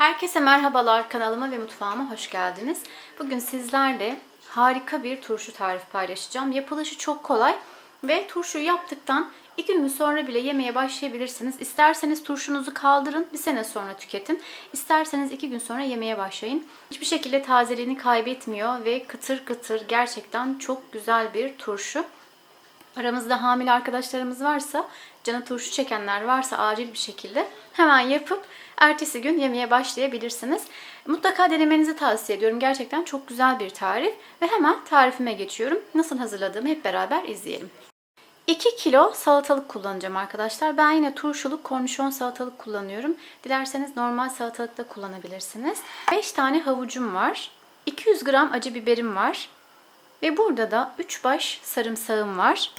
Herkese merhabalar kanalıma ve mutfağıma hoş geldiniz. Bugün sizlerle harika bir turşu tarifi paylaşacağım. Yapılışı çok kolay ve turşuyu yaptıktan iki gün sonra bile yemeye başlayabilirsiniz. İsterseniz turşunuzu kaldırın bir sene sonra tüketin. İsterseniz iki gün sonra yemeye başlayın. Hiçbir şekilde tazeliğini kaybetmiyor ve kıtır kıtır gerçekten çok güzel bir turşu. Aramızda hamile arkadaşlarımız varsa, canı turşu çekenler varsa acil bir şekilde hemen yapıp ertesi gün yemeye başlayabilirsiniz. Mutlaka denemenizi tavsiye ediyorum. Gerçekten çok güzel bir tarif ve hemen tarifime geçiyorum. Nasıl hazırladığımı hep beraber izleyelim. 2 kilo salatalık kullanacağım arkadaşlar. Ben yine turşuluk kornişon salatalık kullanıyorum. Dilerseniz normal salatalık da kullanabilirsiniz. 5 tane havucum var. 200 gram acı biberim var. Ve burada da 3 baş sarımsağım var.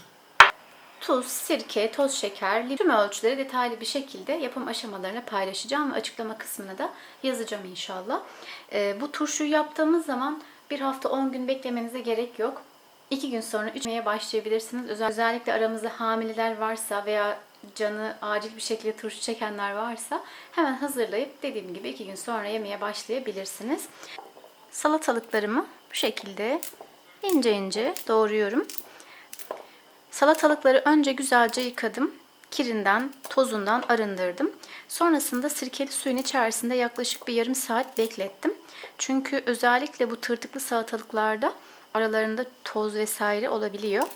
Tuz, sirke, toz şeker, tüm ölçüleri detaylı bir şekilde yapım aşamalarını paylaşacağım ve açıklama kısmına da yazacağım inşallah. Ee, bu turşuyu yaptığımız zaman bir hafta 10 gün beklemenize gerek yok. 2 gün sonra içmeye başlayabilirsiniz. Özellikle aramızda hamileler varsa veya canı acil bir şekilde turşu çekenler varsa hemen hazırlayıp dediğim gibi 2 gün sonra yemeye başlayabilirsiniz. Salatalıklarımı bu şekilde ince ince doğruyorum. Salatalıkları önce güzelce yıkadım. Kirinden, tozundan arındırdım. Sonrasında sirkeli suyun içerisinde yaklaşık bir yarım saat beklettim. Çünkü özellikle bu tırtıklı salatalıklarda aralarında toz vesaire olabiliyor.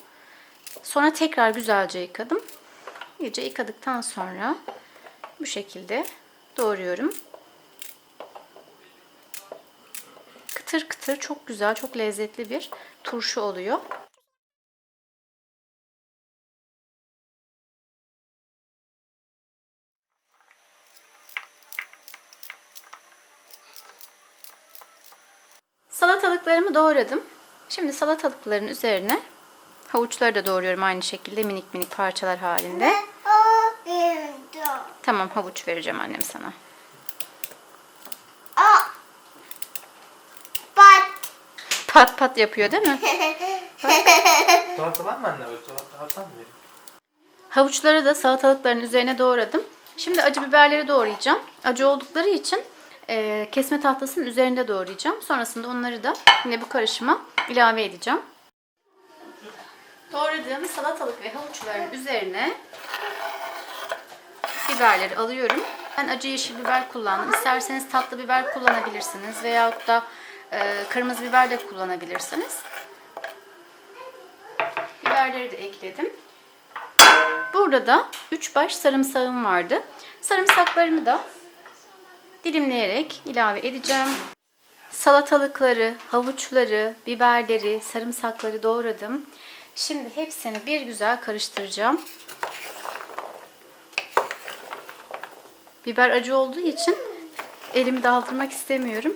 Sonra tekrar güzelce yıkadım. İyice yıkadıktan sonra bu şekilde doğruyorum. Kıtır kıtır çok güzel, çok lezzetli bir turşu oluyor. Salatalıklarımı doğradım. Şimdi salatalıkların üzerine havuçları da doğruyorum aynı şekilde minik minik parçalar halinde. Tamam havuç vereceğim annem sana. O. Bat. Pat pat yapıyor değil mi? Salata var mı anne? Böyle salata alsan mı? Havuçları da salatalıkların üzerine doğradım. Şimdi acı biberleri doğrayacağım. Acı oldukları için e, kesme tahtasının üzerinde doğrayacağım. Sonrasında onları da yine bu karışıma ilave edeceğim. Doğradığım salatalık ve havuçların üzerine biberleri alıyorum. Ben acı yeşil biber kullandım. İsterseniz tatlı biber kullanabilirsiniz veyahut da e, kırmızı biber de kullanabilirsiniz. Biberleri de ekledim. Burada da 3 baş sarımsağım vardı. Sarımsaklarımı da dilimleyerek ilave edeceğim. Salatalıkları, havuçları, biberleri, sarımsakları doğradım. Şimdi hepsini bir güzel karıştıracağım. Biber acı olduğu için elimi daldırmak istemiyorum.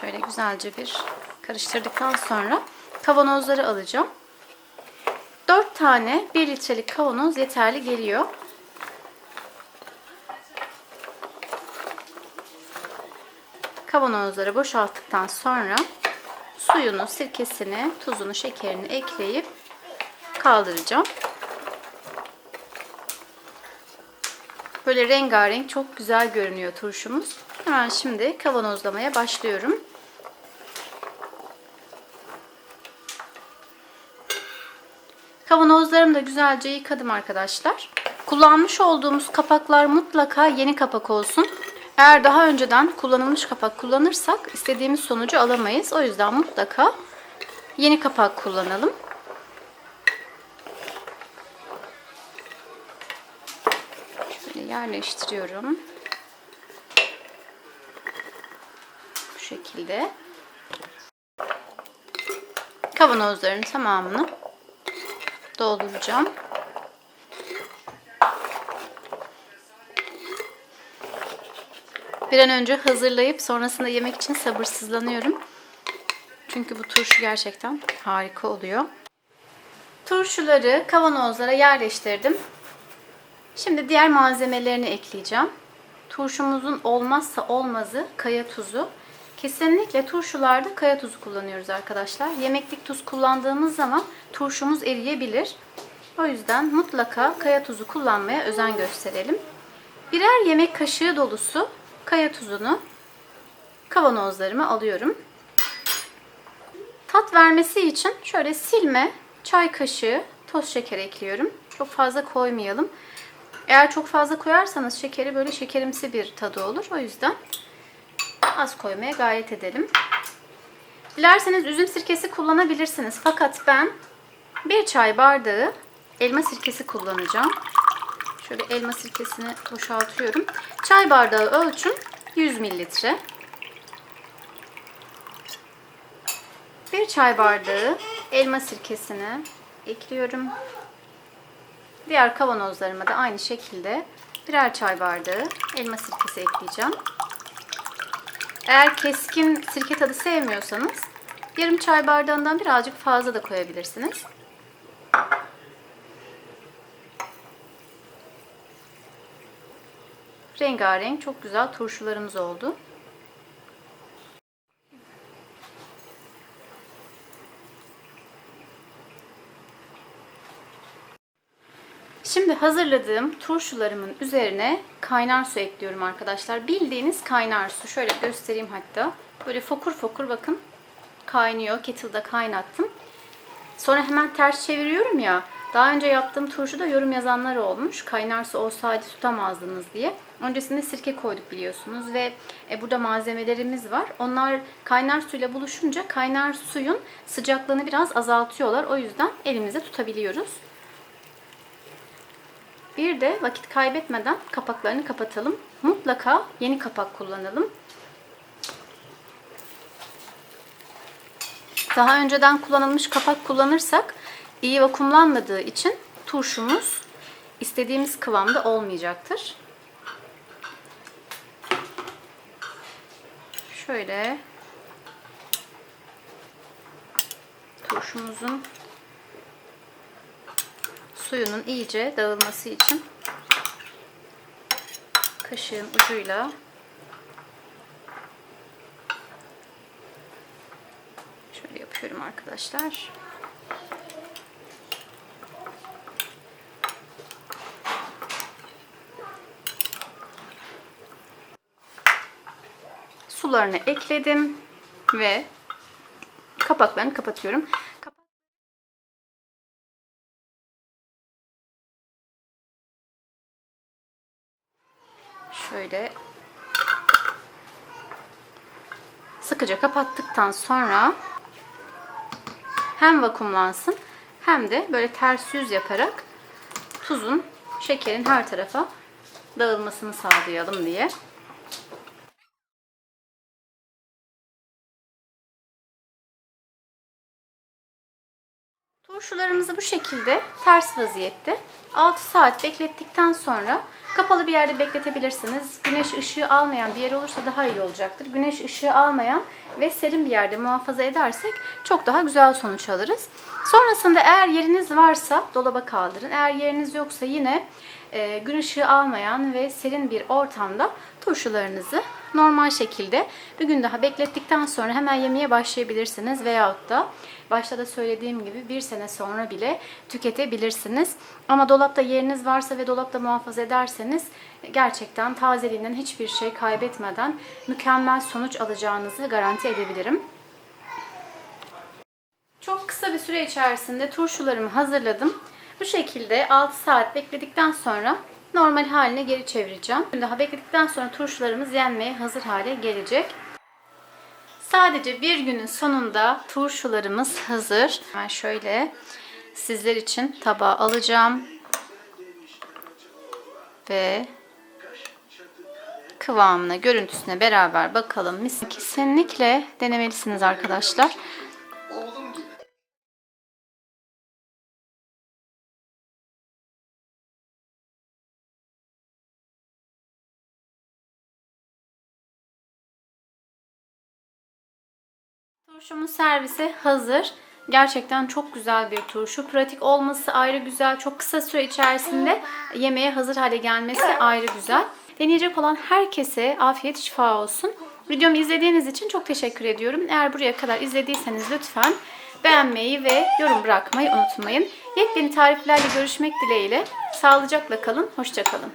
Şöyle güzelce bir karıştırdıktan sonra kavanozları alacağım. 4 tane 1 litrelik kavanoz yeterli geliyor. Kavanozları boşalttıktan sonra suyunu, sirkesini, tuzunu, şekerini ekleyip kaldıracağım. Böyle rengarenk çok güzel görünüyor turşumuz. Hemen şimdi kavanozlamaya başlıyorum. Kavanozlarımı da güzelce yıkadım arkadaşlar. Kullanmış olduğumuz kapaklar mutlaka yeni kapak olsun. Eğer daha önceden kullanılmış kapak kullanırsak istediğimiz sonucu alamayız. O yüzden mutlaka yeni kapak kullanalım. Şöyle yerleştiriyorum. Bu şekilde. Kavanozların tamamını dolduracağım. Bir an önce hazırlayıp sonrasında yemek için sabırsızlanıyorum. Çünkü bu turşu gerçekten harika oluyor. Turşuları kavanozlara yerleştirdim. Şimdi diğer malzemelerini ekleyeceğim. Turşumuzun olmazsa olmazı kaya tuzu. Kesinlikle turşularda kaya tuzu kullanıyoruz arkadaşlar. Yemeklik tuz kullandığımız zaman turşumuz eriyebilir. O yüzden mutlaka kaya tuzu kullanmaya özen gösterelim. Birer yemek kaşığı dolusu kaya tuzunu kavanozlarıma alıyorum. Tat vermesi için şöyle silme çay kaşığı toz şeker ekliyorum. Çok fazla koymayalım. Eğer çok fazla koyarsanız şekeri böyle şekerimsi bir tadı olur. O yüzden az koymaya gayret edelim. Dilerseniz üzüm sirkesi kullanabilirsiniz. Fakat ben bir çay bardağı elma sirkesi kullanacağım. Şöyle elma sirkesini boşaltıyorum. Çay bardağı ölçüm 100 mililitre. Bir çay bardağı elma sirkesini ekliyorum. Diğer kavanozlarıma da aynı şekilde birer çay bardağı elma sirkesi ekleyeceğim. Eğer keskin sirke tadı sevmiyorsanız yarım çay bardağından birazcık fazla da koyabilirsiniz. Rengarenk çok güzel turşularımız oldu. Şimdi hazırladığım turşularımın üzerine kaynar su ekliyorum arkadaşlar. Bildiğiniz kaynar su. Şöyle göstereyim hatta. Böyle fokur fokur bakın kaynıyor. Kettle'da kaynattım. Sonra hemen ters çeviriyorum ya. Daha önce yaptığım turşuda yorum yazanlar olmuş. Kaynar su olsaydı tutamazdınız diye. Öncesinde sirke koyduk biliyorsunuz ve e, burada malzemelerimiz var. Onlar kaynar suyla buluşunca kaynar suyun sıcaklığını biraz azaltıyorlar. O yüzden elimizde tutabiliyoruz. Bir de vakit kaybetmeden kapaklarını kapatalım. Mutlaka yeni kapak kullanalım. Daha önceden kullanılmış kapak kullanırsak iyi vakumlanmadığı için turşumuz istediğimiz kıvamda olmayacaktır. Şöyle turşumuzun suyunun iyice dağılması için kaşığın ucuyla şöyle yapıyorum arkadaşlar. Sularını ekledim ve kapaklarını kapatıyorum. Şöyle sıkıca kapattıktan sonra hem vakumlansın hem de böyle ters yüz yaparak tuzun, şekerin her tarafa dağılmasını sağlayalım diye. Turşularımızı bu şekilde ters vaziyette 6 saat beklettikten sonra kapalı bir yerde bekletebilirsiniz. Güneş ışığı almayan bir yer olursa daha iyi olacaktır. Güneş ışığı almayan ve serin bir yerde muhafaza edersek çok daha güzel sonuç alırız. Sonrasında eğer yeriniz varsa dolaba kaldırın. Eğer yeriniz yoksa yine e, gün ışığı almayan ve serin bir ortamda turşularınızı normal şekilde bir gün daha beklettikten sonra hemen yemeye başlayabilirsiniz veyahut da başta da söylediğim gibi bir sene sonra bile tüketebilirsiniz. Ama dolapta yeriniz varsa ve dolapta muhafaza ederseniz gerçekten tazeliğinden hiçbir şey kaybetmeden mükemmel sonuç alacağınızı garanti edebilirim. Çok kısa bir süre içerisinde turşularımı hazırladım. Bu şekilde 6 saat bekledikten sonra normal haline geri çevireceğim. Daha bekledikten sonra turşularımız yenmeye hazır hale gelecek. Sadece bir günün sonunda turşularımız hazır. Ben şöyle sizler için tabağa alacağım. Ve kıvamına, görüntüsüne beraber bakalım. Kesinlikle denemelisiniz arkadaşlar. Turşumun servise hazır. Gerçekten çok güzel bir turşu. Pratik olması ayrı güzel. Çok kısa süre içerisinde yemeğe hazır hale gelmesi ayrı güzel. Deneyecek olan herkese afiyet şifa olsun. Videomu izlediğiniz için çok teşekkür ediyorum. Eğer buraya kadar izlediyseniz lütfen beğenmeyi ve yorum bırakmayı unutmayın. Yepyeni tariflerle görüşmek dileğiyle. Sağlıcakla kalın, hoşça kalın.